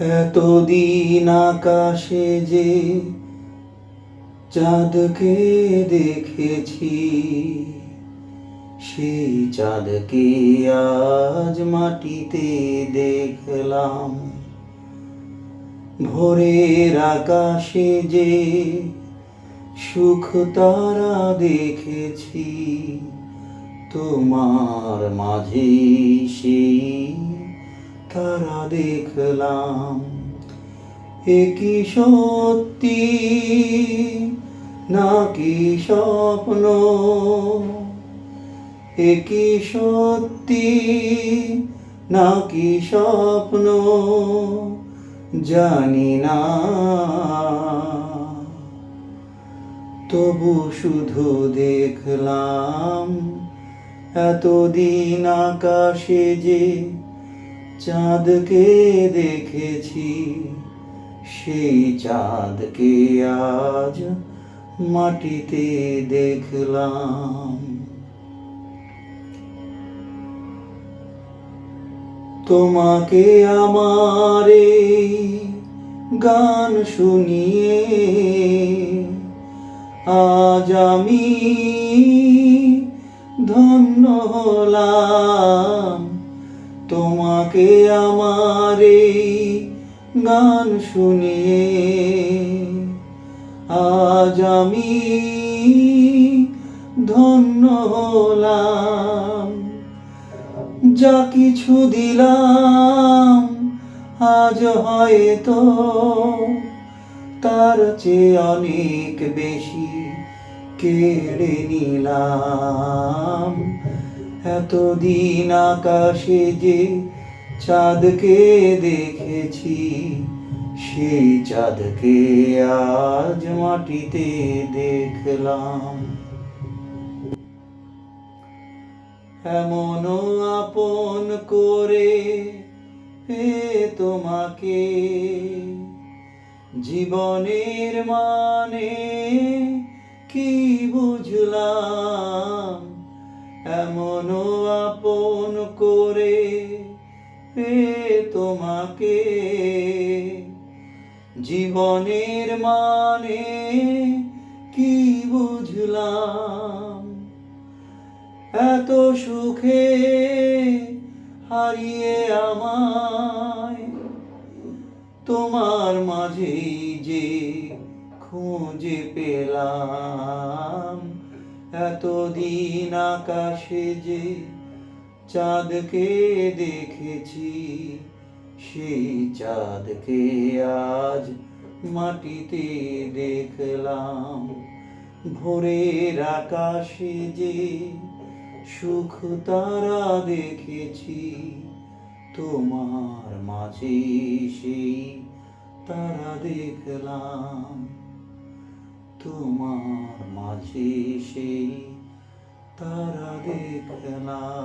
এতদিন আকাশে যে চাঁদকে দেখেছি, সেই চাঁদকে আজ মাটিতে দেখলাম। ভোরের আকাশে যে সুখ তারা দেখেছি, তোমার মাঝে সেই তারা দেখলাম একই সত্যি? নাকি স্বপ্ন? একই সত্যি? নাকি স্বপ্ন? জানি না। তবু শুধু দেখলাম, এতদিন আকাশে যে চাঁদকে দেখেছি, সেই চাঁদকে আজ মাটিতে দেখলাম। তোমাকে আমার গান শুনিয়ে আজ আমি ধন্য হলাম। তোমাকে আমার এই গান শুনিয়ে আজ আমি ধন্য হলাম। যা কিছু দিলাম, আজ হয়তো তার চেয়ে অনেক বেশি কেড়ে নিলাম। এতদিন আকাশে যে চাঁদকে দেখেছি সেই চাঁদকে আজ মাটিতে দেখলাম। এমন আপন করে এ তোমাকে, জীবনের মানে কি বুঝলাম? এমন আপন করে তোমাকে। জীবনের মানে কি বুঝলাম? এত সুখে হারিয়ে আমায় তোমার মাঝেই যে খুঁজে পেলাম। এতদিন আকাশে যে চাঁদকে দেখেছি, সেই চাঁদকে আজ মাটিতে দেখলাম। ভোরের আকাশে যে সুখ তারা দেখেছি, তোমার মাঝে সেই তারা দেখলাম। তোমার মাঝে সেই তারা দেখলাম।